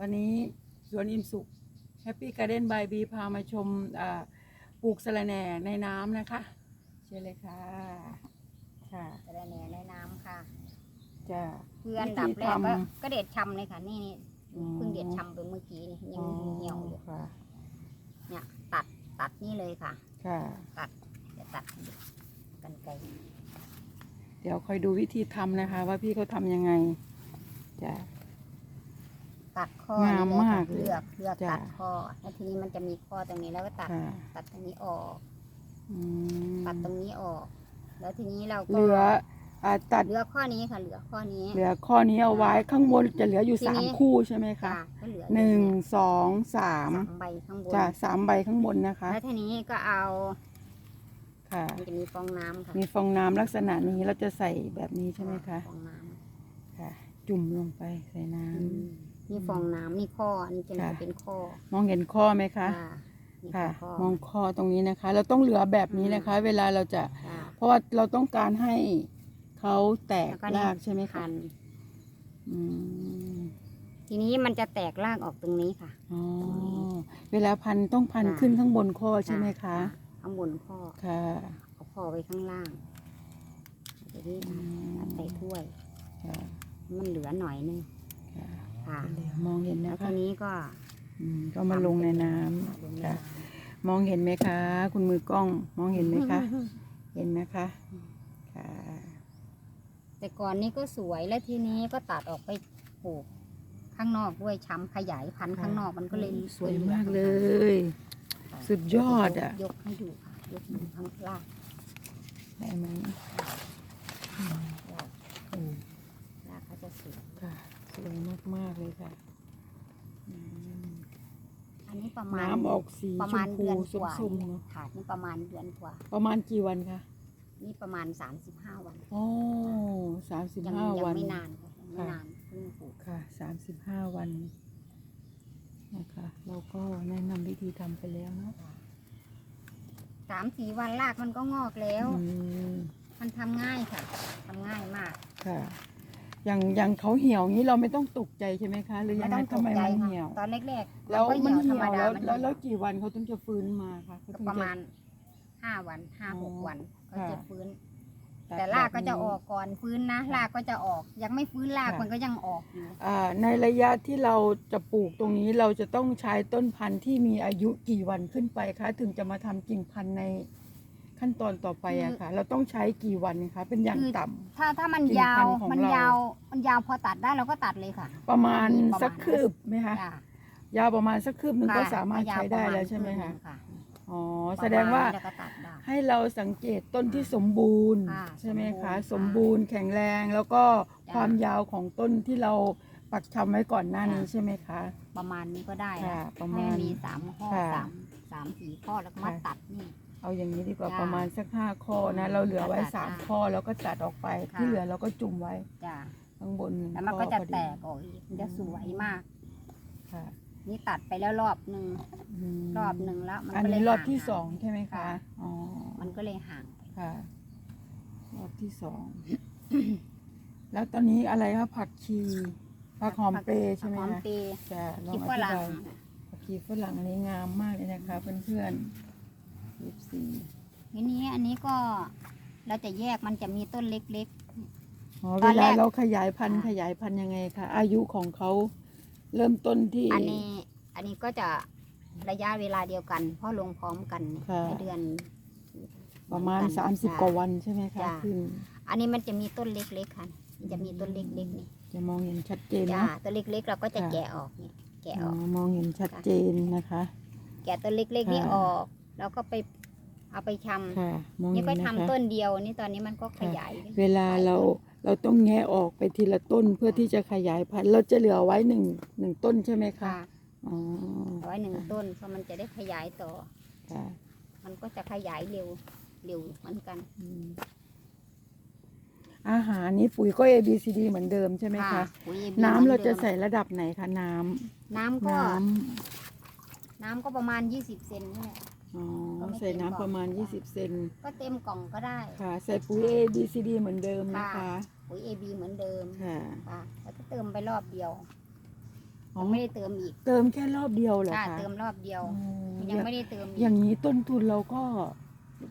วันนี้สวนอิมสุขแฮปปี้การ์เด้นบายบีพามาชมอ่าปลูกสะระแหน่ในน้ำนะคะ เชิญเลยค่ะ ค่ะกระแหน่ในน้ำค่ะจะเพื่อนดับแรกวิธีก็ทำก็เด็ดชำเลยค่ะ นี่นี่อืมเพิ่งเด็ดชำไปเมื่อกี้นี่ยังเหี่ยวอยู่ค่ะ เนี่ยตัดตัดนี่เลยค่ะ ค่ะ ตัดเดี๋ยวตัดกันไกลเดี๋ยวคอยดูวิธีทำนะคะ ว่าพี่เขาทำยังไงจะ ตัดข้องามนี่เลยมาค่ะกเลยเลือกเลือกจ้ะ ตัดข้อแล้วทีนี้มันจะมีข้อตรงนี้แล้วก็ตัดค่ะตัดตรงนี้ออกอืมตัดตรงนี้ออก แล้วทีนี้เราก็เหลืออ่าตัดเหลือข้อนี้ค่ะ เหลือข้อนี้เหลือข้อนี้เอาไว้ข้างบนจะเหลืออยู่ทีสานี้มคู่ใช่ไหมคะค่ะก็เหลือหนึ่งสองสามสามใบข้างบน จ้ะสามใบข้างบนนะคะแล้วทีนี้ก็เอาค่ะ มันจะมีฟองน้ำค่ะมีฟองน้ำลักษณะนี้เราจะใส่แบบนี้ใช่ไหมคะฟองน้ำค่ะ จุ่มลงไปใส่น้อืม นี่ฟองน้ำนี่ข้ออันนี้จะค่ะ เป็นข้อำมองเห็นข้อไหมคะอ่านี่ค่ะข้อมองข้อตรงนี้นะคะ เราต้องเหลือแบบนี้นะคะ เวลาเราจะค่ะเพราะว่าเราต้องการให้เขาแตกแล้วก็นี่รากใช่ไหมคะพันอืมทีนี้มันจะแตกรากออกตรงนี้ค่ะ อ๋อเวลาพันต้องพันค่ะ ขึ้นข้างบนข้อใช่ไหมคะข้างบนข้อค่ะเอาข้อไว้ข้างล่างทีนี้อืมตัดใส่ถ้วย ค่ะ มันเหลือหน่อยนึง ค่ะค่ะมองเห็นแล้นะวทีคะนี้ก็ อืมก็มาลงในน้ลงำในค่ะน้ำมองเห็นไหมคะ คุณมือกล้องมองเห็นไหมคะ เห็นนะคะค่ะแต่ก่อนนี้ก็สวยแล้วทีนี้ก็ตัดออกไปปลูกข้างนอกด้วยช้ำขยายพันธุ์ข้างนอกมันก็เลยสวยมากเลยค่ะสุดยอดอะยกให้ดูค่ะยกดูข้างล่างได้ไหมรากอืมรากเขาจะสวยค่ะ สวยมาก ๆ เลยค่ะอืมอันนี้ประมาณน้ำออกสีประชมาณมเดืพูอนกว่าส้มๆนี่เนาะค่ะนี่ประมาณเดือนกว่า ประมาณกี่วันคะนี่ประมาณ 35 วันโอ้สามสิบยังห้ายังวัน ไม่นานค่ะยังไม่ค่ะ นานเพิ่งปลูกค่ะสามสิบห้าวันนะคะ เราก็แนะนำวิธีทำไปแล้วเนาะสามสี่วันรากมันก็งอกแล้ว อืมมันทำง่ายค่ะทำง่ายมาก ค่ะ อย่างอย่างเขาเหี่ยวนี้เราไม่ต้องตกใจใช่ไหมคะหรือยัไม่งไงต้องตทำกไมใจมันค่ะเหี่ยว ตอนแรกๆแล้วก็มันธรเหี่รยวมดาแล้วมันแล้วเหี่แล้ยววกี่วันเขาถึงจะฟื้นมาคะเขาก็ถึงประจะมาณห้าวันห้าอ๋อหกวันก็ค่ะจะฟื้นตัดแต่รากก็จะแบบอนี้อกก่อนฟื้นนะรากก็จะออก ยังไม่ฟื้นรากค่ะมันก็ยังออกอยู่อ่าในระยะที่เราจะปลูกตรงนี้เราจะต้องใช้ต้นพันธุ์ที่มีอายุกี่วันขึ้นไปคะ ถึงจะมาทำกิ่งพันธุ์ใน ขั้นตอนต่อไปอะค่ะ เราต้องใช้กี่วันคะเป็นอย่างต่ำ ถ้าถ้ามันกิ่งยาพัวนธุ์ของมันเรา ยาว มันยาวพอตัดได้เราก็ตัดเลยค่ะประมาณประมาณสักคืบไหมคะจ้ะยาวประมาณสักคืบหนึ่งก็ค่ะสามารถยใช้ปได้ระาณแล้วใช่ไหมรึ่งคะนึ่งอ๋อประมณแสดงว่านี้แล้ก็ตัดได้ ให้เราสังเกตต้นที่สมบูรณ์ค่ะใช่ไหมคะสสมมบูบูรรณ์ณ์แข็งแรงแล้วก็จ้ะความยาวของต้นที่เราปักชำไว้ก่อนหน้านี้ค่ะ ใช่ไหมคะ ประมาณนี้ก็ได้ค่ะนะประให้มาณนมีสามข้อค่ะสามสามสี่ข้อแล้วก็มาค่ะ ตัดนี่ เอาอย่างนี้ดีกว่าจ้ะประมาณสักห้าข้อนะ เราเหลือไว้ตัดสามได้ข้อแล้วก็ตัดออกไป ค่ะ ที่เหลือเราก็จุ่มไว้จ้ะข้างบนหนึ่งแล้วมันข้ก็อจะพอดีแตกออกอีกมันจะสวยมาก ค่ะนี่ตัดไปแล้วรอบหนึ่งมรอบหนึ่งแล้ว มันอันก็เลยนี้รอบห่างที่สองใช่ไหมคะค่ะอ๋อมันก็เลยห่างไปค่ะ รอบที่สอง แล้วตอนนี้อะไรคะผักชีผักหอมเปรย์ใช่ไหมหอมคะเปรย์จะลองคิดอว่าธิลังบายผักชีฝรั่งอันนี้งามมากเลยนะคะเพื่อนๆ ยี่สี่ทีนี้อันนี้ก็เราจะแยกมันจะมีต้นเล็ก อ๋อตเวอนแรลาก เราขยายพันธุ์ค่ะขยายพันธุ์ยังไงคะอายุของเขาเริ่มต้นที่ ๆ อันนี้อันนี้ก็จะระยะเวลาเดียวกัน เพราะลงพร้อมกันค่ะ ในเดือนประมาณ เหอนกัน30 กว่าวันใช่ไหมคะจ้ะ ขึ้นอันนี้มันจะมีต้นเล็กๆค่ะมันจะมีต้นเล็กๆนี่จะมองเห็นชัดเจนจ้าเนาะต้นเล็กๆ เราก็จะค่ะแกะออกนี่แกะอ๋อออก มองเห็นชัดเจนนะคะ แกะต้นเล็กๆนี่ค่ะ ออก แล้วก็ไป เอาไปชำค่ะมองนี่เห็นก็นะทำคะต้นเดียวนี่ตอนนี้มันก็ขยายเวลาเราเราต้องแงะออกไปทีละต้นเพื่อที่จะขยายพันธุ์เราจะเหลือไว้หนึ่งหนึ่งต้นใช่ไหมคะค่ะอ๋อเอาไว้หนึ่งต้นเพราะมันจะได้ขยายต่อ ค่ะมันก็จะขยายเร็วเร็วเหมือนกัน อืมอาหารนี้ปุ๋ยก็ A B C D เหมือนเดิมใช่ไหมคะ ปุ๋ย AB น้ำหมือเราจะดิมใส่ระดับไหนคะน้ำน้ำก็น้น้ำก็ประมาณ20เซนนี่แหละำ อ๋อก็ไม่ใส่น้ำเต็มประมาณกล่อง20 เซนก็เต็มกล่องก็ได้ค่ะ ใส่ปุ๋ย A B C D เหมือนเดิมนะคะ ปุ๋ย AB เหมือนเดิมค่ะ ค่ะแล้วก็เติมไปรอบเดียวอ๋อไม่ได้เติมอีกเติมแค่รอบเดียวเหรอค่ะคะเติมรอบเดียว อ๋อยังไม่ได้เติมอีก อย่างนี้ต้นทุนเราก็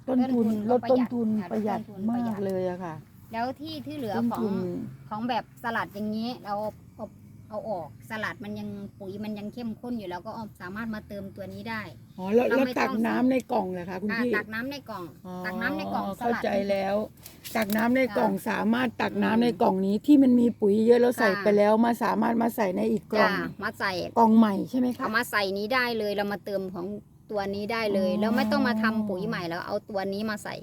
ต้นทุนต้นทุนลดก็ต้นประหยัดทุนค่ะประหยัดต้นทุนประมาหยักดเลยอะค่ะ แล้วที่ที่เหลือต้นของ ทุน ของแบบสลัดอย่างนี้เราเอาเอาออกสลัดมันยังปุ๋ยมันยังเข้มข้นอยู่แล้วก็เอาสามารถมาเติมตัวนี้ได้ อ๋อแล้วเราแล้วไม่ตักต้อง น้ำในกล่องเหรอคะคุณอ่าพี่ตักน้ำในกล่อง อ๋อตักน้ำในกล่องสเข้าลัด ใจแล้ว ตักน้ำในค่ะกล่องสามารถตักน้ำอืมในกล่องนี้ที่มันมีปุ๋ยเยอะแล้วใส่ค่ะ ไปแล้วมาสามารถมาใส่ในอีกกล่จ้าองมาใส่กล่องใหม่ใช่ไหมคะเอามาใส่นี้ได้เลยเรามาเติมของตัวนี้ได้เลยอ๋อ แล้วไม่ต้องมาทำปุ๋ยใหม่แล้วเอาตัวนี้มาใส่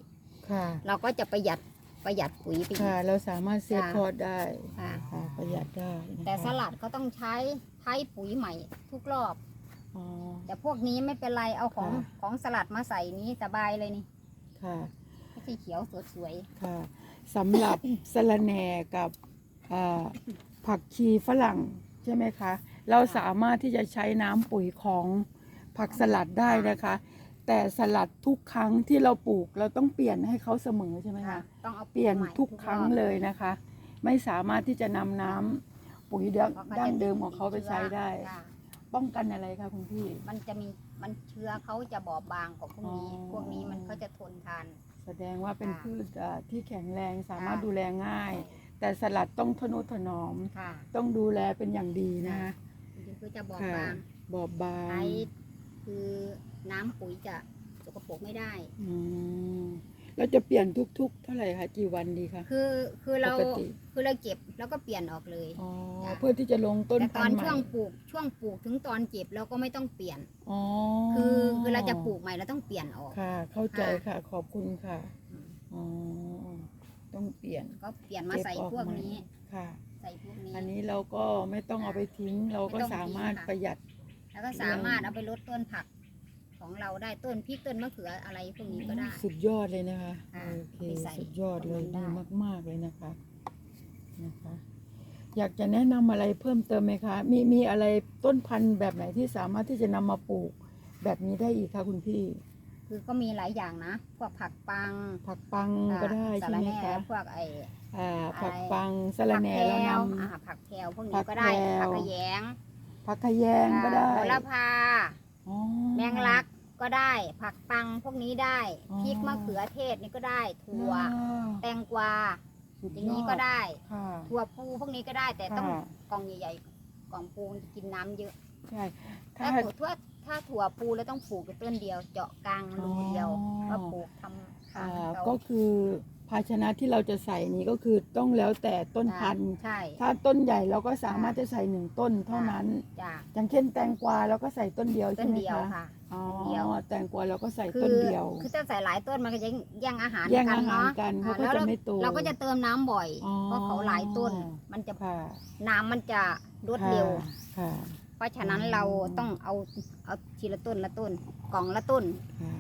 ค่ะ เราก็จะประหยัดประหยัดปุ๋ยไปอีก ค่ะ เราสามารถเซฟจ้ะคอร์สได้ค่ะ ค่ะประหยัดได้นะคะแต่สลัดก็ต้องใช้ใช้ปุ๋ยใหม่ทุกรอบ อ๋อ แต่พวกนี้ไม่เป็นไรเอาของค่ะ ของสลัดมาใส่นี้สบายเลยนี่ค่ะสีเขียวสดสวยค่ะสำหรับ สะระแหน่กับอ่าผักชีฝรั่งใช่ไหมคะ เราสามารถที่จะใช้น้ำปุ๋ยของผักสลัดได้นะคะ แต่สลัดทุกครั้งที่เราปลูกเราต้องเปลี่ยนให้เขาเสมอใช่ไหมค่ะ คะ ต้องเอาเปลี่ยนใหม่ทุกครั้งรอบเลยนะคะ ไม่สามารถที่จะนำน้ำปุ๋ยดั้งพราะขาดั้งจะเดิมของเขาไปใช้ได้ ค่ะ ป้องกันอะไรคะคุณพี่ มันจะมีมันเชื้อเขาจะบอบบางกว่าพวกนี้ อ๋อ พวกนี้มันเขาจะทนทานแสดงว่าเป็นค่ะพืชอ่าที่แข็งแรงสามารถค่ะดูแลง่าย แต่สลัดต้องทนุถนอม ค่ะต้องดูแลเป็นอย่างดีนะคะคือจะบอบค่ะบางบอบบาใช้งคือน้ำปุ๋ยจะสกปรกไม่ได้ อืม เราจะเปลี่ยนทุก ๆ เท่าไหร่คะกี่วันดีคะ คือคือเราปกติ คือเราเก็บแล้วก็เปลี่ยนออกเลย อ๋อจ้ะ เพื่อที่จะลงต้นแต่ตพัอนนธุ์ใหม่ช่วงปลูกช่วงปลูกถึงตอนเก็บเราก็ไม่ต้องเปลี่ยน อ๋อคือคือเราจะปลูกใหม่เราต้องเปลี่ยนออก ค่ะ เข้าใจค่ะค่ะขอบคุณค่ะอืม อ๋อต้องเปลี่ยนก็เปลี่ยนมาใส่เก็บออพวกใหม่นี้ ค่ะ ใส่พวกนี้ อันนี้เราก็ไม่ต้องเอาไปทิ้งเราก็ไม่ต้องทิ้งสามารถค่ะ ประหยัด แล้วก็สามารถเอาไปลดต้นผัก ของเราได้ต้นพริกต้นมะเขืออะไรพวกนี้ก็ได้ สุดยอดเลยนะคะค่ะโอเคไปใส่สุดยอดเลยได้ดีมาก ๆ เลยนะคะนะคะ อยากจะแนะนำอะไรเพิ่มเติมไหมคะ มีมีอะไรต้นพันธุ์แบบไหนที่สามารถที่จะนำมาปลูก แบบนี้ได้อีกคะคุณพี่คือก็มีหลายอย่างนะ พวกผักปังผักปังก็ได้สาใช่ระไหมแหน่คะพวกไอ้ อ่าอะไรผักปังสะระแหน่ผักเราแพรนวอ่าผักแพรวพวกผันี้กก็ได้แพรวผักขะแยงำผักขะแยงก็ได้โหระพา อ๋อแมงลัก ก็ได้ ผักปังพวกนี้ได้อ๋อ พริกมะเขือเทศนี่ก็ได้ถั่วว้าวแตงกวาสุดอย่างยนี้อก็ดได้ ค่ะ ถั่วพูพวกนี้ก็ได้ แต่ต้องค่ะ กล่องใหญ่ๆกล่องปูมันกินน้ำเยอะใช่ถ้า ถ้าถั่วถ้าถั่วปูแล้วต้องปลูกต้นเดียว เจาะกลางรูเดียวอ๋อ ก็ปลูกทำทาอ่างเขาก็คือ ภาชนะที่เราจะใส่นี้ก็คือต้องแล้วแต่ต้นพันธุ์ ใช่ถ้าต้นใหญ่เราก็สามารถจะใส่หนึ่งต้นเท่านั้น จ้ะ อย่างเช่นแตงกวาเราก็ใส่ต้นเดียวต้ใช่นไหมเดียวคะค่ะ อ๋อต้นเดียว แตงกวาเราก็ใส่คืต้นเดียว คือถ้าใส่หลายต้นมันก็จะแย่งอาหารแย่งกันอาหารเนาะกันเขาอ่ก็แล้วจะเราไม่โต เราก็จะเติมน้ำบ่อย อ๋อ เพราะเขาหลายต้น มันจะค่ะน้ำมันจะรวดเร็ว ค่ะ เพราะฉะนั้นอืมเราต้องเอาเอาทีละต้นละต้นกล่องละต้น ค่ะ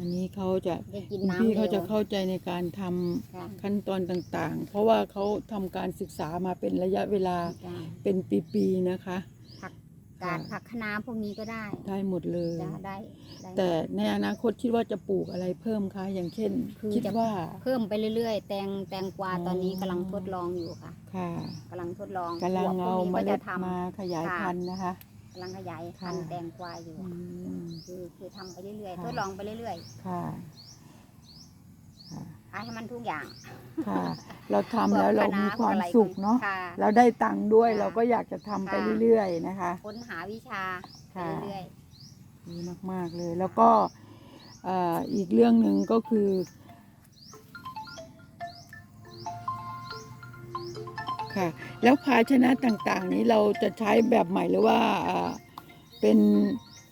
อันนี้เขาจะจะกินคุณน้ำพี่เร็เขาจะวเข้าใจในการทำค่ะขั้นตอนต่างๆ เพราะว่าเขาทำการศึกษามาเป็นระยะเวลาจ้ะเป็นปีๆนะคะ กาดผักคะน้าพวกนี้ก็ได้ได้หมดเลย จะได้ได้แต่ในอนาคตคิดว่าจะปลูกอะไรเพิ่มคะอย่างเช่น คือคิดจะว่า เพิ่มไปเรื่อยๆ แตงแตงกวาอ๋อตอนนี้กำลังทดลองอยู่ค่ะค่ะกำลังทดลองกำลังพวเอาพวกเมนี้ก็ล็จะดทำ มาขยายค่ะ พันธุ์นะคะ กำลังขยายค่ะพันธุ์แตงกวาอยู่ อืมคือคือทำไปเรื่อยค่ะๆทดลองไปเรื่อยค่ะค่ะๆให้มันทุกอย่างค่ะ เราทำแล้วเรามีความพกะไรสุขเนาะค่ะเราได้ตังค์ด้วยค่ะเราก็อยากจะทำไปค่ะ เรื่อยๆนะคะ ค้นหาวิชาไปค่ะ เรื่อยดีมากๆเลย แล้วก็เอ่ออีกเรื่องหนึ่งก็คือค่ะ แล้วภาชนะต่างๆ นี้เราจะใช้แบบใหม่หรือว่าเอ่อเป็น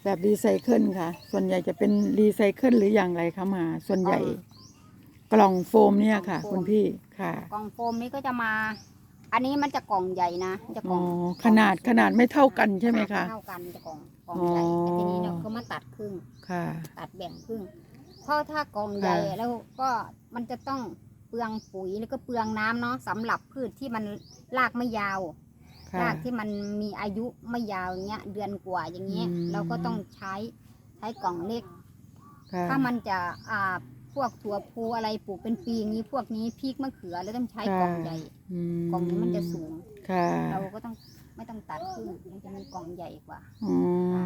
แบบรีไซเคิลค่ะ ส่วนใหญ่จะเป็นรีไซเคิลหรืออย่างไรคะมา ส่วนใหญ่กล่องโฟมเนี่ยค่ะ คุณพี่ค่ะๆกล่องโฟมนี้ก็จะมา อันนี้มันจะกล่องใหญ่นะจะกอ๋ล่อองขนาดขนาดไม่เท่ากันใช่ไหมคะเท่ากันจะกล่องกล่องใหญ่อ๋อแต่ทีนี้เราก็มาตัดครึ่งค่ะ ตัดแบ่งครึ่งเพราะถ้ากองใหญ่ค่ะแล้วก็มันจะต้อง เปลืองปุ๋ยแล้วก็เปลืองน้ำเนาะสำหรับพืชที่มันรากไม่ยาว ค่ะ รากที่มันมีอายุไม่ยาวเงี้ยเดือนกว่าอย่างเงี้ยอืม เราก็ต้องใช้ใช้กล่องเล็ก ค่ะถ้ามันจะอ่าพวกถั่วพูอะไรปลูกเป็นปีอย่างนี้พวกนี้พริกมะเขือแล้วต้องใช้กล่องใหญ่อืมกล่องนี้มันจะสูง ค่ะเราก็ต้องไม่ต้องตัดครึ่งมันจะมีกล่องใหญ่กว่า อ๋อค่ะ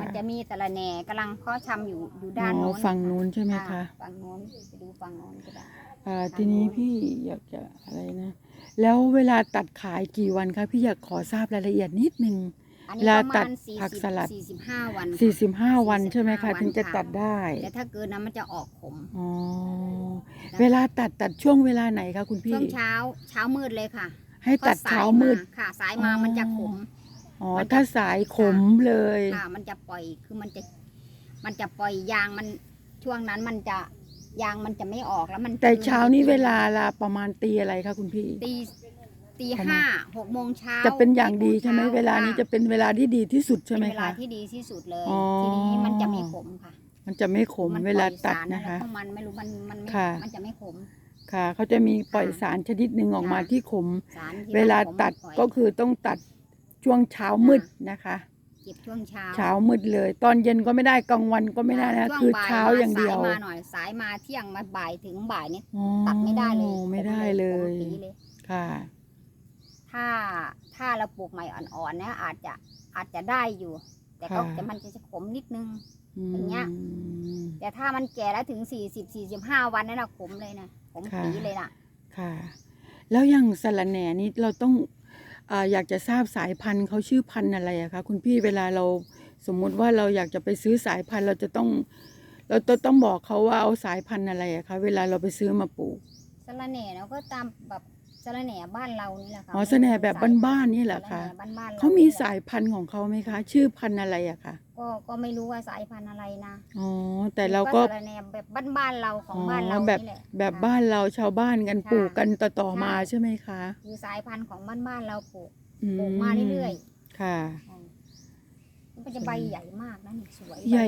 มันจะมีแต่ละแหน่กำลังเพาะชำอยู่อยู่ด้านอ๋อโน้นฝั่งนู้นใช่ไหมคะฝั่งโน้นไปดูฝั่งโน้นก็ได้อ่าทีนี้พี่อยากจะอะไรนะ แล้วเวลาตัดขายกี่วันคะพี่อยากขอทราบรายละเอียดนิดนึงอันเวนี้ลาประตัมาดณสี่ผักสิบสลัดสี่สิบห้าวันสี่สิบห้าวัน45ใช่ไหมคะวันถึงจะค่ะตัดได้ แต่ถ้าเกินนั้นมันจะออกขมอ๋อเวลาตัดตัดช่วงเวลาไหนคะคุณพี่ช่วงเช้าเช้ามืดเลยค่ะ ให้ตัดพระสเช้ายมืดค่ะ สายมาอ๋อมันจะขม อ๋อ มันจะ ถ้าสายขมเลย ค่ะมันจะปล่อยคือมันจะ มันจะปล่อยยางมันช่วงนั้นมันจะยางมันจะไม่ออกแล้วมันแต่คือเช้านี้เวลาละประมาณตีอะไรคะคุณพี่ ตีตีประมาณ ห้าหกโมงเช้าจะเป็นอย่างดีใช่ไหมกโงช้เวลานี้ค่จะเป็นเวลาที่ดีที่สุดใช่ไหมเป็นเวลาคะ ที่ดีที่สุดเลย อ๋อ ทีนี้มันจะไม่ขมค่ะมันจะไม่ขมนเวลาปอยตัดสรนะคะอไรของมันไม่รู้มันมันไม่ค่ะ มันจะไม่ขม ค่ะเขาจะมีปล่อยสารชนิดหนึ่งออกมาค่ะ ที่ขม สารที่เวลามันขมตัดมันปล่อยก็คือต้องตัด ช่วงเช้ามืดนะคะ เก็บช่วงเช้าเช้ามืดเลย ตอนเย็นก็ไม่ได้กลางวันก็ไม่ได้นะช่วงคือบ่เช้าอย่างเดียวสายมาหน่อยสายมาเที่ยงมาบ่ายถึงบ่ายนี่อ๋อตัดไม่ได้เลยไม่ได้เลยขมปีเลยค่ะ ถ้าถ้าเราปลูกใหม่อ่อนๆเนี่ยอาจจะอาจจะได้อยู่ แต่ก็ค่ะแต่มันจะขมนิดนึงมอย่างเงี้ยแต่ถ้ามันแก่แล้วถึงสี่สิบสี่สิบห้าวันนั่นนะขมเลยนะขมค่ะปีเลยน่ะ ค่ะ แล้วอย่างสะระแหน่นี้เราต้อง อ่าอยากจะทราบสายพันธุ์เขาชื่อพันธุ์อะไรอะคะคุณพี่เวลาเราสมมุติว่าเราอยากจะไปซื้อสายพันธุ์เราจะต้อง เราจะต้องบอกเขาว่าเอาสายพันธุ์อะไรอะคะเวลาเราไปซื้อมาปลูกสะระแหน่เราก็ตามแบบสะระแหน่บ้านเรานี่แหละค่ะอ๋อสะระแหน่แบบบ้านๆนี่เหรอคะสะแหน่บ้านๆรเขามีนี่แหละสายพันธุ์ของเขาไหมคะ ชื่อพันธุ์อะไรอะคะ ก็ก็ไม่รู้ว่าสายพันธุ์อะไรนะอ๋อแต่เราก็สะระแหน่แบบบ้านๆเราของบ้านเราแบบนี่แหละแบบค่ะบ้านเราชาวบ้านกันค่ะปลูกกันต่อๆมาใช่ใช่ไหมคะคือสายพันธุ์ของบ้านๆเราปลูกอืปลูกมาเรื่อยค่ะๆมันจะใบใหญ่มากนะนี่สวยใหญ่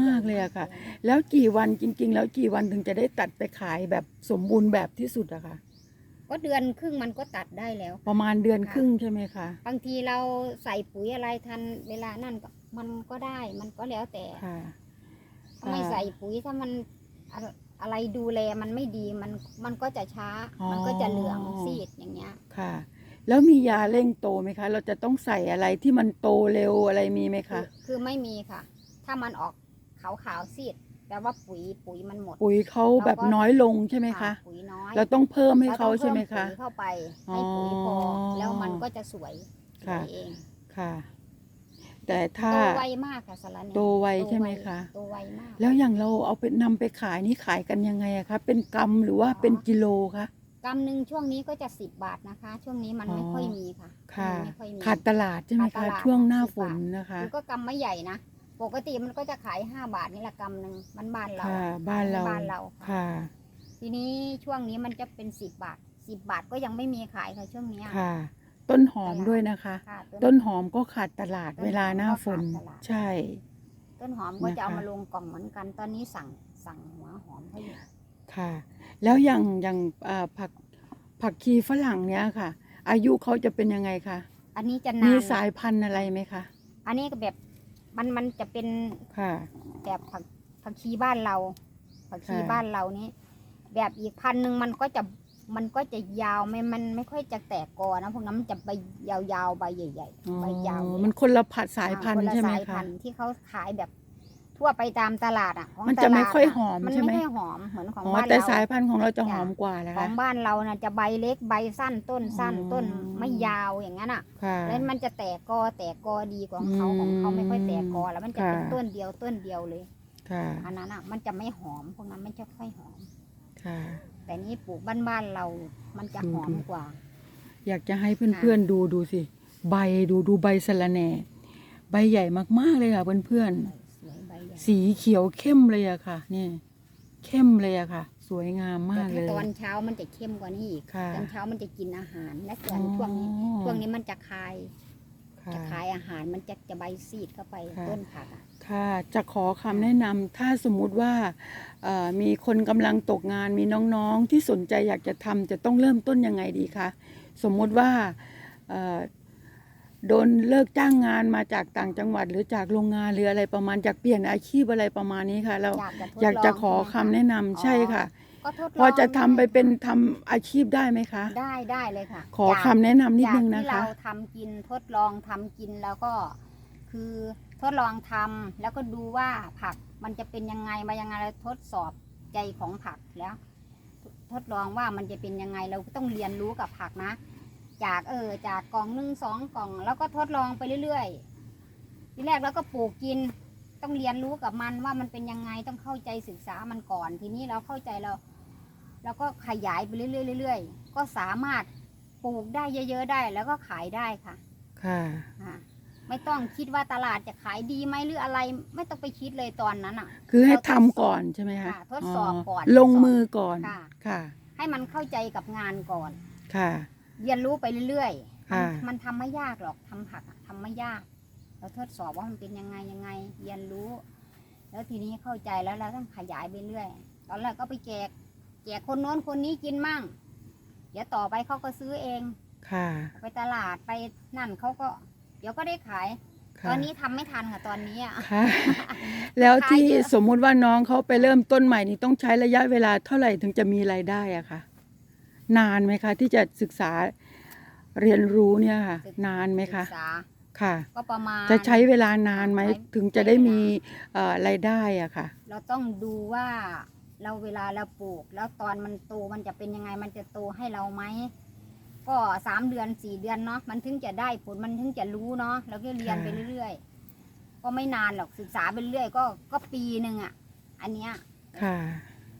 มากๆเลยอะค่ะ แล้วกี่วันจริง ๆ แล้วกี่วันถึงจะได้ตัดไปขายแบบสมบูรณ์แบบที่สุดอะคะก็เดือนครึ่งมันก็ตัดได้แล้ว ประมาณเดือนค่ะครึ่งใช่ไหมคะบางทีเราใส่ปุ๋ยอะไรทันเวลานั่นก็ มันก็ได้มันก็แล้วแต่ค่ะถ้าไม่ค่ะใส่ปุ๋ยถ้ามันอะอะไรดูแลมันไม่ดีมันมันก็จะช้า อ๋อ มันก็จะเหลืองซีดอย่างเงี้ย ค่ะ แล้วมียาเร่งโตไหมคะ เราจะต้องใส่อะไรที่มันโตเร็วอะไรมีไหมคือคะคือไม่มีค่ะ ถ้ามันออกขาวขาวๆซีดแปลว่าปุ๋ยปุ๋ยมันหมด ปุ๋ยเขาแบบเราก็น้อยลงใช่ไหมคะปุ๋ยน้อยเราต้องเพิ่มให้เราเขาต้องใช่ไหมเพิ่คะปุ๋ยเข้าไปให้ปุ๋ยพอออ แล้วมันก็จะสวยสค่ะวยเองค่ะ แต่ถ้าโตไวมากค่ะสาระแหน่โตไวโตใช่ไหมคะ โตไวมากแล้วอย่างเราเอาไปนำไปขายนี่ขายกันยังไงอะคะเป็นกำหรือว่าเป็นกิโลคะ กำหนึ่งช่วงนี้ก็จะสิบบาทนะคะ ช่วงนี้มันอ๋อไม่ค่อยมีค่ะค่ะ มันไม่ค่อยมี ขาดตลาดใช่ไหมขาดตคะลาด ช่วงหน้าสิบฝนบาทนะคะ มันก็กำไม่ใหญ่นะ ปกติมันก็จะขายห้าบาทนี่แหละกำหนึ่งมันบ้านเราค่ะบ้านเราบ้านเราค่ะค่ะทีนี้ช่วงนี้มันจะเป็นสิบบาทสิบบาทก็ยังไม่มีขายค่ะช่วงเนี้ยค่ะ ต้นหอมด้วยนะคะ ค่ะต้นหอมก็ขาดตลาดต้นหอมเวลาหน้าฝน ก็ขาดตลาด ใช่ ต้นหอมก็จะเอานะคะมาลงกล่องเหมือนกัน ตอนนี้สั่งสั่งหัวหอมเขาอยู่ค่ะ แล้วอย่างอย่างเอ่อผักผักชีฝรั่งเนี้ยค่ะ อายุเขาจะเป็นยังไงคะอันนี้จะมีนานสายพันธุ์อะไรไหมคะอันนี้ก็แบบมันมันจะเป็นค่ะ แบบผักผักชีบ้านเรา ผักชีค่ะ บ้านเรานี้ แบบอีกพันหนึ่งมันก็จะ มันก็จะยาวไม่มันไม่ค่อยจะแตกกอนะพวกนั้นมันจะใบยาวๆใบใหญ่อ๋อๆใบยาวเลยมันคนละผัดสายพันคธุ์ละใช่ไหมสายคะพันธุ์ที่เขาขายแบบทั่วไปตามตลาดอะของมันจะไม่ตลาดค่อยหอมมันใช่ไหมไม่ค่อยหอมเหมือนของอ๋อบ้านแต่เราสายพันธุ์ของเราจะจ้ะหอมกว่านะขอคะงบ้านเรานะจะใบเล็กใบสั้นต้นสั้นอ๋อต้นไม่ยาวอย่างนั้นอะค่ะแล้วมันจะแตกกอแตกกอดีกว่าของเขาอืมของเขาไม่ค่อยแตกกอแล้วมันจะเป็นค่ะต้นเดียวต้นเดียวเลยค่ะอันนั้นอะมันจะไม่หอมพวกนั้นไม่จะค่อยหอมค่ะ แต่นี้ปลูกบ้านๆเรา มันจะดูหอมดูกว่า อยากจะให้เพื่อนๆดูดูสิ ใบดูดูใบสะระแหน่ ใบใหญ่มากๆเลยค่ะเพื่อนสวยใบใหญ่ๆสีเขียวเข้มเลยอะค่ะนี่เข้มเลยอะค่ะ สวยงามแต่มากเลถ้ายตอนเช้ามันจะเข้มกว่านี้อีกค่ะตอนเช้ามันจะกินอาหาร และส่วนช่วงนี้อ๋อช่วงนี้มันจะคายค่ะจะคายอาหารมันจะจะใบซีดเข้าไปค่ะต้นผักอะ ค่ะ จะขอคำแนะนำถ้าสมมุติว่าเอ่อมีคนกำลังตกงานมีน้องๆ ที่สนใจอยากจะทำจะต้องเริ่มต้นยังไงดีคะสมมุติว่าเอ่อโดนเลิกจ้างงานมาจากต่างจังหวัด หรือจากโรงงานหรืออะไรประมาณอยากเปลี่ยนอาชีพอะไรประมาณนี้ค่ะเราอยากจะทดอยากจะลงขอใช่คำไหมแนะนำใช่ค่ะกก็ทดลองพอจะทำไปด้เป็นทำอาชีพได้ไหมคะ ได้ได้เลยค่ะ ขอจากคำแนะนำนิดนึงจากนะที่คะเราทำกินทดลองทำกินแล้วก็คือ ทดลองทำแล้วก็ดูว่าผักมันจะเป็นยังไงมายังไงแล้วทดสอบใจของผักแล้ว ทดลองว่ามันจะเป็นยังไงเราก็ต้องเรียนรู้กับผักนะ จากเออจากกล่องหนึ่งสองกล่อง แล้วก็ทดลองไปเรื่อยๆทีแรกเราก็ปลูกกิน ต้องเรียนรู้กับมันว่ามันเป็นยังไงต้องเข้าใจศึกษามันก่อน ทีนี้เราเข้าใจเราเราก็ขยายไปเรื่อยๆเรื่อยๆก็สามารถปลูกได้เยอะๆได้ แล้วก็ขายได้ค่ะ ค่ะอ่า ไม่ต้องคิดว่าตลาดจะขายดีไหมหรืออะไร ไม่ต้องไปคิดเลยตอนนั้นอะ คือให้ทำก่อนใช่ไหมคะค่ะทดสอบก่อนลงทดสอบมือก่อน ค่ะ ค่ะ ให้มันเข้าใจกับงานก่อน ค่ะ เรียนรู้ไปเรื่อยๆค่ะมันมันทำไม่ยากหรอกทำผักอะทำไม่ยาก เราทดสอบว่ามันเป็นยังไงยังไง เรียนรู้ แล้วทีนี้เข้าใจแล้วเราต้องขยายไปเรื่อย ตอนแรกก็ไปแจก แจกคนโน้นคนนี้กินมั่ง เดี๋ยวต่อไปเขาก็ซื้อเอง ค่ะ ไปตลาดไปนั่นเขาก็เดี๋ยวก็ได้ขายค่ะตอนนี้ทำไม่ทันค่ะตอนนี้อะค่ะ แล้วที่ขายเยอะสมมุติว่าน้องเขาไปเริ่มต้นใหม่นี่ต้องใช้ระยะเวลาเท่าไหร่ถึงจะมีรายได้อะคะนานไหมคะ ที่จะศึกษาเรียนรู้เนี่ยค่ะ นานไหมคะศึกษาค่ะก็ประมาณจะใช้เวลานานไหมใช้ถึงจะได้ใช้เวลามีมีเอ่อรายได้อะค่ะ เราต้องดูว่าเราเวลาเราปลูก แล้วตอนมันโตมันจะเป็นยังไงมันจะโตให้เราไหม ก็สามเดือนสี่เดือนเนาะมันถึงจะได้ผลมันถึงจะรู้เนาะเราก็เรียนค่ะไปเรื่อยๆ ก็ไม่นานหรอกศึกษาไปเรื่อยก็ก็ปีหนึ่งอะอันเนี้ยค่ะ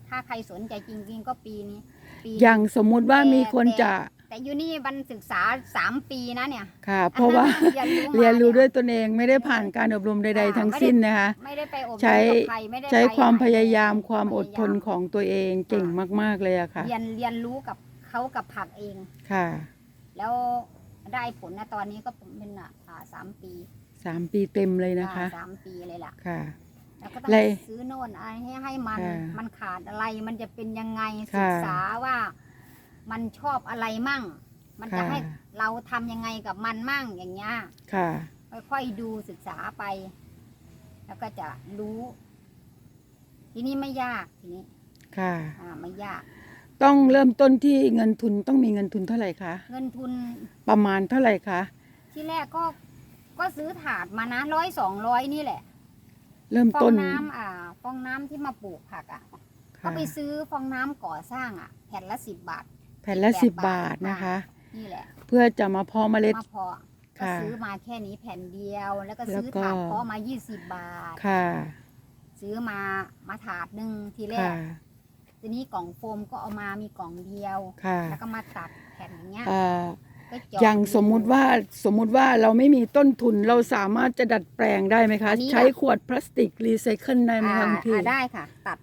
ถ้าใครสนใจจริงๆก็ปีนี้ ปีอย่างสมมุติว่ามีคนจะ แต่อยู่นี่มันศึกษาสามปีนะเนี่ย ค่ะ เพราะว่าเรียนรู้มาเรียนรู้เนี่ด้วยตนเองไม่ได้ผ่านการอบรมใด ๆ ทั้งสิ้นนะคะไม่ได้ไปอบรมใช้กับใครไม่ได้ใช้ไปความไหนพยายามเลยความอดทนพยายามของตัวเองเก่งมาก ๆเลยอะค่ะ เรียนเรียนรู้กับ เขากับผักเอง ค่ะแล้วได้ผลนะตอนนี้ก็เป็นอะอ่าสามปีสามปีเต็มเลยนะคะ อ่าสามปีเลยล่ะ ค่ะ แล้วก็ต้องเลยซื้อโน่นอะไรให้ให้มัน ค่ะมันขาดอะไรมันจะเป็นยังไงค่ะศึกษาว่า มันชอบอะไรมั่ง มันจะค่ะ ให้เราทำยังไงกับมันมั่งอย่างเงี้ยค่ะ ค่อยๆดูศึกษาไป แล้วก็จะรู้ ทีนี้ไม่ยากทีนี้ ค่ะ อ่าไม่ยาก ต้องเริ่มต้นที่เงินทุนต้องมีเงินทุนเท่าไหร่คะเงินทุนประมาณเท่าไหร่คะที่แรกก็ก็ซื้อถาดมานะร้อยสองร้อยนี่แหละเริ่มฟอต้งนน้ำอ่าฟองน้ำที่มาปลูกผักอะก็ค่ะไปซื้อฟองน้ำก่อสร้างอะ แผ่นละสิบบาท แผ่นละแปดสิบบาบาททนะคะนี่แหละเพื่อจะมาเพาะเมล็ด มาเพาะก็ค่ะซื้อมาแค่นี้แผ่นเดียว แล้วก็แล้วซื้อก็ ถาดเพาะมายี่สิบบาท ค่ะ ซื้อมามาถาดหนึ่งทีแรค่ะก ทีนี้กล่องโฟมก็เอามามีกล่องเดียว ค่ะแล้วก็มาตัดแผ่นอย่างเงี้ยเอ่อก็เจาะอย่างสมมุติว่าสมมุติว่าเราไม่มีต้นทุนเราสามารถจะดัดแปลงได้ไหมคะอันนี้ใช้แบบขวดพลาสติกรีไซเคิลได้ไหมอ่าคะคุณพี่ อ่าได้ค่ะ ตัด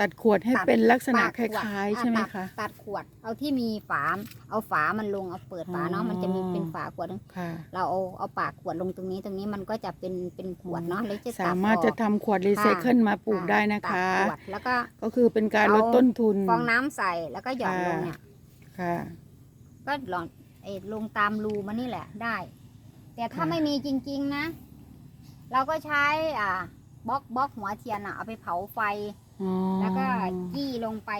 ตัดขวดให้ตัดเป็นลักษณะปากคขวดล้ายอ่ๆใช่ไหมตัดคะ ตัดขวด เอาที่มีฝา เอาฝามันลง เอาเปิดฝาเนาะ อ๋อ มันจะมีเป็นฝาขวดนึงค่ะ เราเอาเอาปากขวดลงตรงนี้ ตรงนี้มันก็จะเป็นเป็นขวดเนาะแล้วจะตัดสามารถออก จะทำขวดรีไซเคิลมาปลูกได้นะคะ ตัดขวดแล้วก็ ก็คือเป็นการลดเอา ต้นทุน ฟองน้ำใส่แล้วก็หย่อนลงเนี่ย ค่ะ ก็หล่อนไอ้ลงตามรูมันนี่แหละได้ แต่ถ้าค่ะ ไม่มีจริง ๆ นะ เราก็ใช้อ่าบล็อกบล็อกหัวเทียนอะเอาไปเผาไฟ อ๋อแล้วก็จี้ลงไป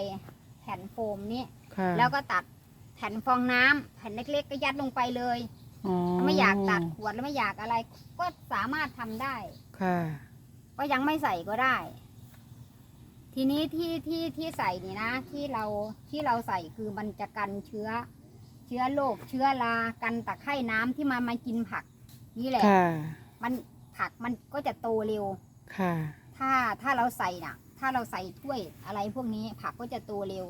แผ่นโฟมนี้ ค่ะแล้วก็ตัดแผ่นฟองน้ำแผ่นเล็กๆ ก็ยัดลงไปเลยอ๋อไม่อยากตัดขวดแล้วไม่อยากอะไร ก็สามารถทำได้ ค่ะก็ยังไม่ใส่ก็ได้ ทีนี้ที่ที่ที่ใส่นี่นะ ที่เราที่เราใส่คือมันจะกันเชื้อ เชื้อโรคเชื้อรากันตะไคร่น้ำที่มันมากินผัก นี่แหละ ค่ะมันผักมันก็จะโตเร็ว ค่ะ ถ้าถ้าเราใส่น่ะ ถ้าเราใส่ถ้วยอะไรพวกนี้ผักก็จะโตเร็ว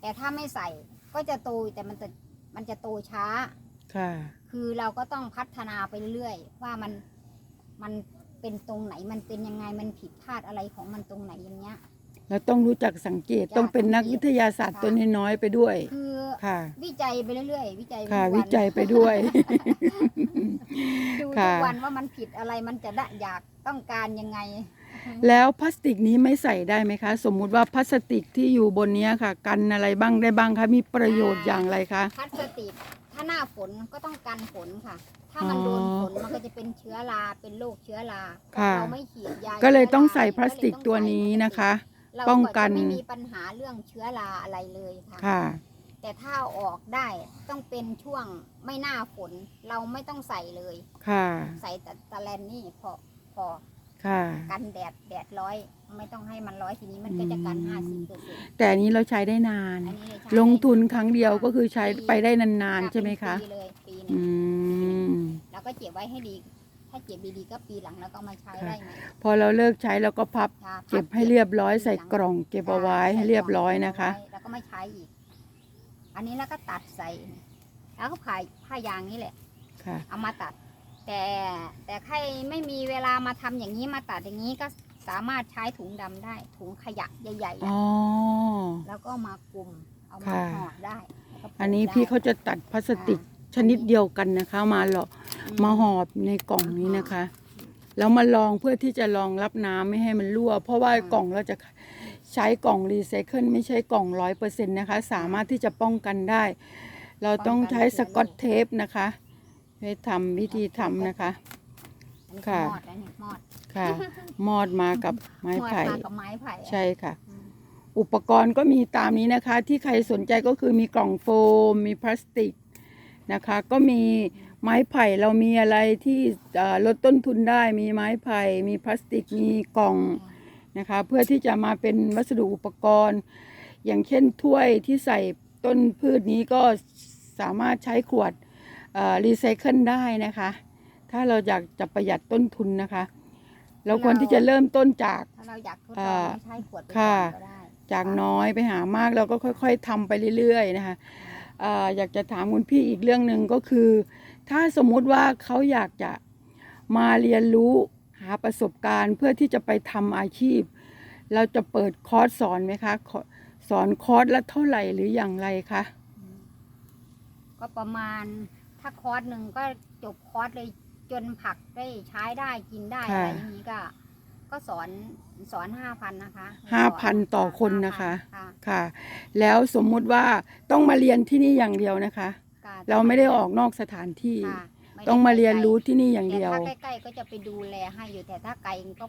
แต่ถ้าไม่ใส่ก็จะโตแต่มันจะมันจะโตช้า ค่ะ คือเราก็ต้องพัฒนาไปเรื่อยๆว่ามันมันเป็นตรงไหนมันเป็นยังไงมันผิดพลาดอะไรของมันตรงไหนอย่างเงี้ยแล้วต้องรู้จักสังเกตจ้ะต้องเป็นนักสังเกตวิทยาศาสตร์ค่ะ ตัวน้อยๆไปด้วย คือค่ะ วิจัยไปเรื่อยๆ วิจัยไปค่ะทุกวินจัยไปด้วย ดูค่ะทุกวันว่ามันผิดอะไรมันจะได้อยากต้องการยังไง แล้วพลาสติกนี้ไม่ใส่ได้ไหมคะ สมมุติว่าพลาสติกที่อยู่บนเนี้ยค่ะ กันอะไรบ้างได้บ้างคะมีประโยชน์อย่างไรคะ พลาสติกถ้าหน้าฝนก็ต้องกันฝนค่ะ ถ้ามันโดนอ๋อฝนมันก็จะเป็นเชื้อราเป็นโรคเชื้อราค่ะ เราไม่ฉีดยาก็เลยต้องชื้ใส่รพลาสติกตัวนี้นะคะแเราป้องกัน จะไม่มีปัญหาเรื่องเชื้อราอะไรเลยค่ะ ค่ะ แต่ถ้าเอาออกได้ต้องเป็นช่วงไม่หน้าฝนเราไม่ต้องใส่เลย ค่ะ ใส่แต่ตะแลนนี่พอพอ ค่ะ กันแดดแดดร้อย ไม่ต้องให้มันร้อยทีนี้มันก็จะกันอืมห้าสิบเปอร์เซ็นต์แต่อันนี้เราใช้ได้นาน อันนี้เลยใช้ลงทุนได้ครั้งเดียวก็คือใช้ไปได้นานๆใช่ไหมคะปีเลยปีหนึอืงมแล้วก็เก็บไว้ให้ดี ถ้าเก็บดีๆก็ปีหลังแล้วก็มาใช้ค่ะได้ไหมพอเราเลิกใช้เราก็พับ ค่ะเก็บให้เรียบร้อยใส่กล่อง เก็บเอาไว้ให้เรียบร้อยนะคะใส่กล่องเก็บเอาไว้แล้วก็ไม่ใช้อีก อันนี้แล้วก็ตัดใส่ แล้วก็ผ่าผ้ายางนี่แหละ ค่ะ เอามาตัด แต่แต่ใครไม่มีเวลามาทำอย่างนี้มาตัดอย่างนี้ก็สามารถใช้ถุงดำได้ ถุงขยะใหญ่ๆอ๋อะอ แล้วก็มากลุ่มเอามาค่ะ ห่อได้แล้วก็ปลูกอันนี้ได้พี่เขาจะตัดพลาสติกชนิดเดียวกันนะคะ มาหรอมาห่อในกล่องนี้นะคะ แล้วมาลองเพื่อที่จะรองรับน้ำไม่ให้มันรั่ว เพราะว่ากล่องเราจะใช้กล่องรีไซเคิลไม่ใช่กล่องร้อยเปอร์เซ็นต์นะคะ สามารถที่จะป้องกันได้ เราต้องใช้สกอตเทปนะคะ ให้ทำวิธีทำนะคะ อันนี้ค่ะ มอดแล้วเนี่ยมอดค่ะ มอดมากับไม้มอดไผ่มากับไม้ไผ่อะใช่ค่ะ อืมอุปกรณ์ก็มีตามนี้นะคะ ที่ใครสนใจก็คือมีกล่องโฟม มีพลาสติกนะคะ ก็มีไม้ไผ่เรามีอะไรที่เอ่อลดต้นทุนได้มีไม้ไผ่มีพลาสติกมีกล่องนะคะ เพื่อที่จะมาเป็นวัสดุอุปกรณ์ อย่างเช่นถ้วยที่ใส่ต้นพืชนี้ก็สามารถใช้ขวด รีไซเคิลได้นะคะ ถ้าเราอยากจะประหยัดต้นทุนนะคะ เราควรที่จะเริ่มต้นจากถ้าเราอยากทดลอ่องาไม่ใช้ขวดไปค่ะก่อนก็ได้จากน้อยไปหามากเราก็ค่อย ๆทำไปเรื่อย ๆ นะคะอ่าอยากจะถามคุณพี่อีกเรื่องหนึ่งก็คือ ถ้าสมมุติว่าเขาอยากจะมาเรียนรู้หาประสบการณ์เพื่อที่จะไปทำอาชีพ เราจะเปิดคอร์สสอนไหมคะขอสอนคอร์สละเท่าไหร่หรืออย่างไรคะก็ประมาณ ถ้าคอร์สหนึ่งก็จบคอร์สเลยจนผักได้ใช้ได้กินได้อะไรอย่างนี้ก็ ก็สอนสอนห้าพันนะคะห้าพันต่อคนนะคะค่ะค่ะ แล้วสมมุติว่าต้องมาเรียนที่นี่อย่างเดียวนะคะค่ะเราไม่ได้ออกนอกสถานที่ ค่ะไได้ต้องมาเรียนรู้ไกลที่นี่อย่างแต่เดียว ถ้าใกล้ๆก็จะไปดูแลให้อยู่แต่ถ้าไกลก็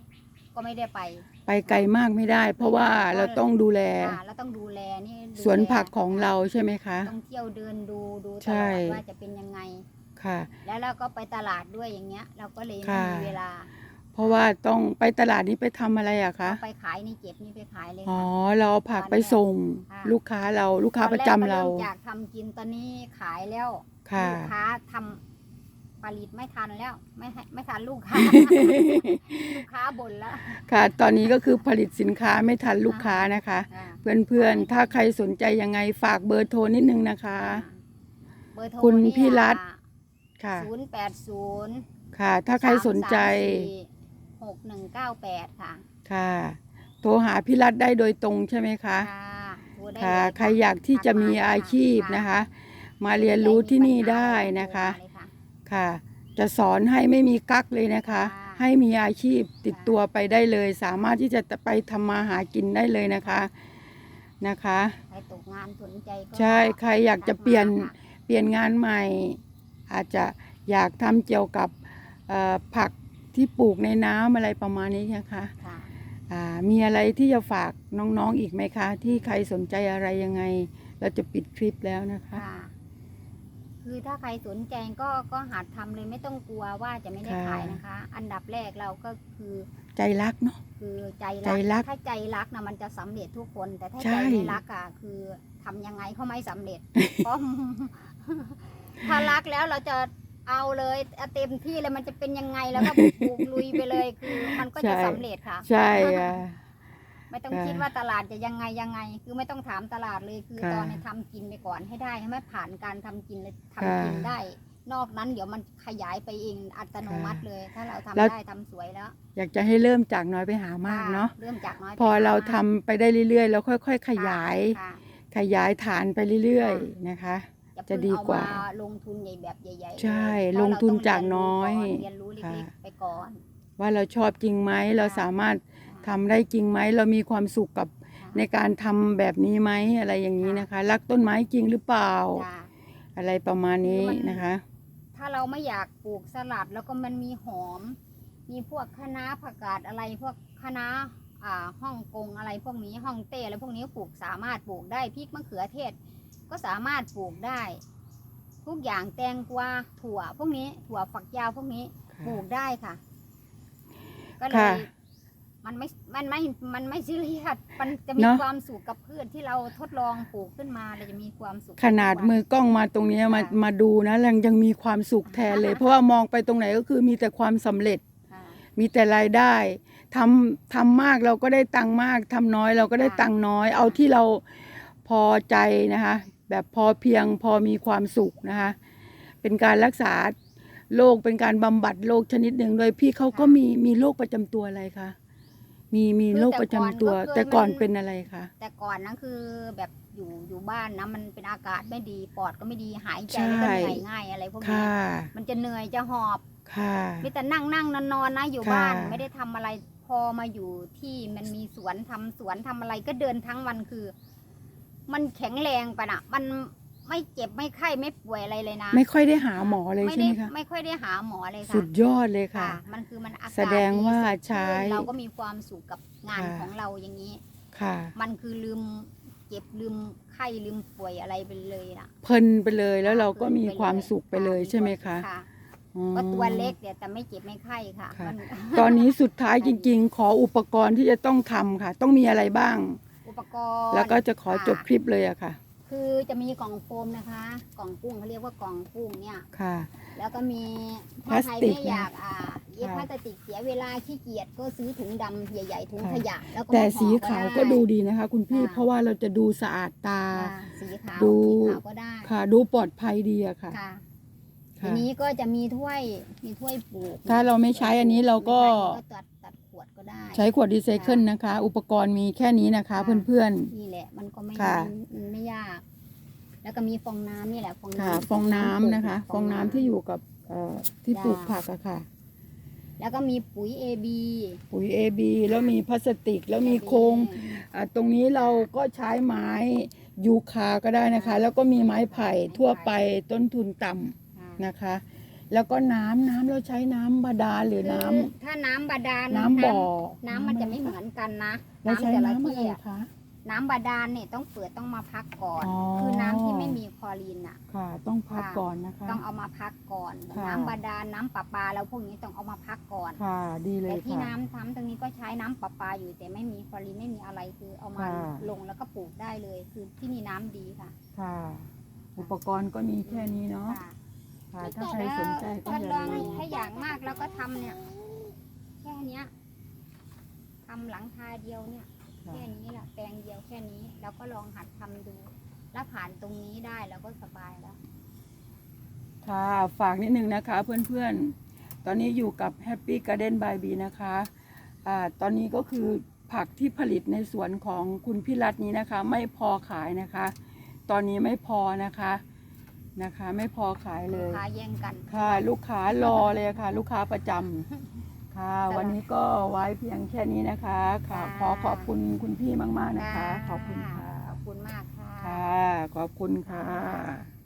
ก็ไม่ได้ไปไปไกลมากไม่ได้ เพราะว่าเราต้องดูแลค่ะแล้วต้องดูแลนี่ดูสวนผักแลของเราใช่ไหมคะ ต้องเที่ยวเดินดูดูตใช่ ลอดว่าจะเป็นยังไง ค่ะ แล้วเราก็ไปตลาดด้วยอย่างเงี้ย เราก็เลยไม่ค่ะ มีเวลาเพราะว่าต้องไปตลาดนี้ไปทำอะไรอะคะ เอาไปขายนี่เก็บนี่ไปขายเลยอ๋อ ค่ะ เราเอาผักไปส่งค่ะ ลูกค้าเราลูกค้าประจำเราตอนแกก็มจากทำกินตอนนี้ขายแล้วค่ะ ลูกค้าทำ ผลิตไม่ทันแล้ว ไม่ให้ไม่ทันลูกค้า ลูกค้าบ่นแล้วค่ะ ตอนนี้ก็คือผลิตสินค้าไม่ทันลูกค้านะคะ อ่าเพื่อนๆ ถ้าใครสนใจยังไงฝากเบอร์โทรนิดนึงนะคะ เบอร์โทรคุณพี่รัฐ ค่ะ ศูนย์แปดศูนย์ค่ะ ถ้าใครสนใจหกหนึ่งเก้าแปดค่ะค่ะ โทรหาพี่รัฐได้โดยตรงใช่ไหมคะ ค่ะโทรได้ค่ะเลยใครอยากที่จะมีอาชีพนะคะ มาเรียนรู้ที่นี่ได้นะคะโทรมาเลย ค่ะค่ะ จะสอนให้ไม่มีกักเลยนะคะค่ะให้มีอาชีพติดตัวไปได้เลย สามารถที่จะไปทำมาหากินได้เลยนะคะนะคะใครตกงานสนใจก็ใช่ใครอยากจะเปลี่ยนทักมาค่ะเปลี่ยนงานใหม่ อาจจะอยากทำเกี่ยวกับเอ่อผักที่ปลูกในน้ำอะไรประมาณนี้นะคะค่ะอ่ามีอะไรที่จะฝากน้องๆอีกไหมคะ ที่ใครสนใจอะไรยังไง เราจะปิดคลิปแล้วนะคะ ค่ะคือถ้าใครสนใจก็ก็หัดทำเลยไม่ต้องกลัวว่าจะไม่ได้ค่ะ ขายนะคะ อันดับแรกเราก็คือใจรักเนาะ คือใจใจรัรักกถ้าใจรักนะมันจะสำเร็จทุกคน แต่ถ้าใช่ ใจไม่รักอะคือทำยังไงก็ไม่สำเร็จ เพราะ ถ้ารักแล้วเราจะเอาเลยเอาเต็มที่เลยมันจะเป็นยังไงแล้วก็ปลูกลุยไปเลยคือ มันก็จะสำเร็จค่ะ ใช่ค่ะ ไม่ต้องค่ะคิดว่าตลาดจะยังไงยังไง คือไม่ต้องถามตลาดเลยคือค่ะตอนนี้ทำกินไปก่อนให้ได้ให้ไม่ผ่านการทำกินเลยทำค่ะกินได้ นอกนั้นเดี๋ยวมันขยายไปเองอัตโนมัติเลย ถ้าเราทำแล้วได้ทำสวยแล้ว อยากจะให้เริ่มจากน้อยไปหามากเนาะเริ่มจากน้อยไปพอเราทำมกไปได้เรื่อยๆแล้วค่อย ๆ ขยายค่ะขยายฐานไปเรื่อยๆนะคะอย่าจะเพิ่งดีเอากว่ามาลงทุนใหญ่แบบใหญ่ๆ ใช่เลยลงทุนเพระเรจากน้อยเรียนรู้ค่ะเล็กๆไปก่อน ว่าเราชอบจริงไหมเราสามารถ ทำได้จริงไหมเรามีความสุขกับในการทำแบบนี้ไหมอะไรอย่างนี้นะคะ รักต้นไม้จริงหรือเปล่า จ้ะ อะไรประมาณนี้คือมันนะคะ ถ้าเราไม่อยากปลูกสลัดแล้วก็มันมีหอม มีพวกคะน้าผักกาดอะไรพวกคะน้าอ่าฮ่องกงอะไรพวกนี้ฮ่องเต้อะไรพวกนี้ปลูกสามารถปลูกได้พริกมะเขือเทศ ก็สามารถปลูกได้ ทุกอย่างแตงกวาถั่วพวกนี้ถั่วฝักยาวพวกนี้ค่ะปลูกได้ค่ะ ก็เลค่ะย มันไม่ มันไม่ มันไม่ซีเรียสมันจะมีเนอะ ความสุขกับพืชที่เราทดลองปลูกขึ้นมาเราจะมีความสุขขนาดมือกล้องมาตรงเนี้ยมามาดูนะยังยังมีความสุขแทนเลย เพราะว่ามองไปตรงไหนก็คือมีแต่ความสำเร็จ ค่ะ มีแต่รายได้ทำทำมากเราก็ได้ตังค์มากทำน้อยเราก็ได้ค่ะตังค์น้อย เอาที่เราพอใจนะคะ แบบพอเพียงพอมีความสุขนะคะ เป็นการรักษาโรคเป็นการบำบัดโรคชนิดหนึ่งโดยพี่เขาก็มีมีโรคประจำตัวอะไรคะ มีมีโรคประจำตัว แต่ก่อนเป็นอะไรคะ แต่ก่อนนั้นคือแบบอยู่อยู่บ้านนะมันเป็นอากาศไม่ดีปอดก็ไม่ดีหายใจใช่แล้วก็เหนื่อยง่ายอะไรพวกนี้ค่ะ มันจะเหนื่อยจะหอบค่ะ มีแต่นั่งนั่งนอนนอนนะอยู่ค่ะ บ้านไม่ได้ทำอะไรพอมาอยู่ที่มันมีสวนทำสวนทำอะไรก็เดินทั้งวันคือ มันแข็งแรงไปนะมัน ไม่เจ็บไม่ไข้ไม่ป่วยอะไรเลยนะไม่ค่อยได้หาหมอเลยไม่ใช่ได้ไหมคะไม่ค่อยได้หาหมอเลยค่ะสุดยอดเลยค่ะ มันคือมันอากาศแสดงว่าสดใช้ชื่นเราก็มีความสุขกับงานค่ะของเราอย่างนี้ค่ะ มันคือลืมเจ็บลืมไข้ลืมป่วยอะไรไปเลยนะเพลินไปเลยแล้วเราก็มีความสุขไปเลยใช่ไหมคะค่ะอ๋อก็ตัวเล็กเนี่ยแต่ไม่เจ็บไม่ไข้ค่ะค่ะมันตอนนี้สุดท้ายจริง ๆ ขออุปกรณ์ที่จะต้องทำค่ะ ต้องมีอะไรบ้าง อุปกรณ์แล้วก็จะขอจบค่ะคลิปเลยอะค่ะ คือจะมีกล่องโฟมนะคะ กล่องกุ้งเขาเรียกว่ากล่องกุ้งเนี่ย ค่ะ แล้วก็มีพลาถ้าสใครติกไม่อยากอ่าเย็บค่ะพลาสติกเสียเวลาขี้เกียจก็ซื้อถุงดำใหญ่ ๆ ถุงค่ะ ขยะ แล้วก็แต่มาห่อสีขาวก็ไดูดีนะคะ คุณพี่ค่ะเพราะว่าเราจะดูสะอาดตา ค่ะสีขาวดู สีขาวก็ได้ค่ะ ดูปลอดภัยดีอะค่ะ ค่ะ ทีค่ะ นี้ก็จะมีถ้วยมีถ้วยปลูกถ้าเราไม่ใช้อันนี้เราก็ ไม่ใช้ก็ตัดตัดข วดก็ได้ ใช้ขวดรีไซเคิลนะคะ อุปกรณ์มีแค่นี้นะคะค่ะเพื่อนนี่แหละ มันก็ไม่ค่ะ มันไม่ยาก แล้วก็มีฟองน้ำนี่แหละฟองๆน้ำค่ะฟองน้ำนะคะ ฟองน้ำที่อยู่กับเอ่อที่ปลูกจ้าผักอะค่ะ แล้วก็มีปุ๋ย AB ปุ๋ย AB แล้วมีพลาสติกแล้วมีโครงอ่าตรงนี้เราก็ใช้ไม้ยูคาก็ได้นะคะ แล้วก็มีไม้ไผ่ทั่วไปต้นทุนต่ำค่ะนะคะ แล้วก็น้ำน้ำเราใช้น้ำบาดาลหรือน้ำ คือถ้าน้ำบาดาลน้ำบ่อ น้ำมันจะไม่เหมือนกันนะเราใช้แต่ละน้ำอะที่ไรอะคะ น้ำบาดาลเนี่ยต้องเปิดต้องมาพักก่อน อ๋อ คือน้ำที่ไม่มีคลอรีนอะ ค่ะ ต้องพักค่ะก่อนนะคะ ต้องเอามาพักก่อน ค่ะ น้ำบาดาลน้ำประปาแล้วพวกนี้ต้องเอามาพักก่อน ค่ะ ดีเลแต่ยที่ค่ะ น้ำทำตรงนี้ก็ใช้น้ำประปาอยู่แต่ไม่มีคลอรีนไม่มีอะไรคือเอามาค่ะ ลงแล้วก็ปลูกได้เลย คือที่นี่น้ำดีค่ะค่ะ อุปกรณ์ก็มีแค่นี้เนาะ ค่ะ ค่ะถ้าใครสนใจก็ทดอย่าลองลืมถ้าอยากมากแล้วก็ทำเนี่ย แค่เนี้ยทำหลังคาเดียวเนี่ย ค่ะแค่นี้แหละแปลงเดียวแค่นี้แล้วก็ลองหัดทำดู แล้วผ่านตรงนี้ได้แล้วก็สบายแล้ว ค่ะฝากนิดนึงนะคะเพื่อนๆ ตอนนี้อยู่กับ Happy Garden by B นะคะอ่าตอนนี้ก็คือผักที่ผลิตในสวนของคุณพี่รัตน์นี้นะคะ ไม่พอขายนะคะ ตอนนี้ไม่พอนะคะ นะคะ ไม่พอขายเลลูกย ค้าแย่งกัน ค่ะลูกค้ารอเลยค่ะ ลูกค้าประจำค่ะวันนี้ก็ไว้เพียงแค่นี้นะคะค่ะขอขอบคุณคุณพี่มาก ๆ นะคะ ขอบคุณค่ะ ขอบคุณมากค่ะ ค่ะ ขอบคุณค่ะ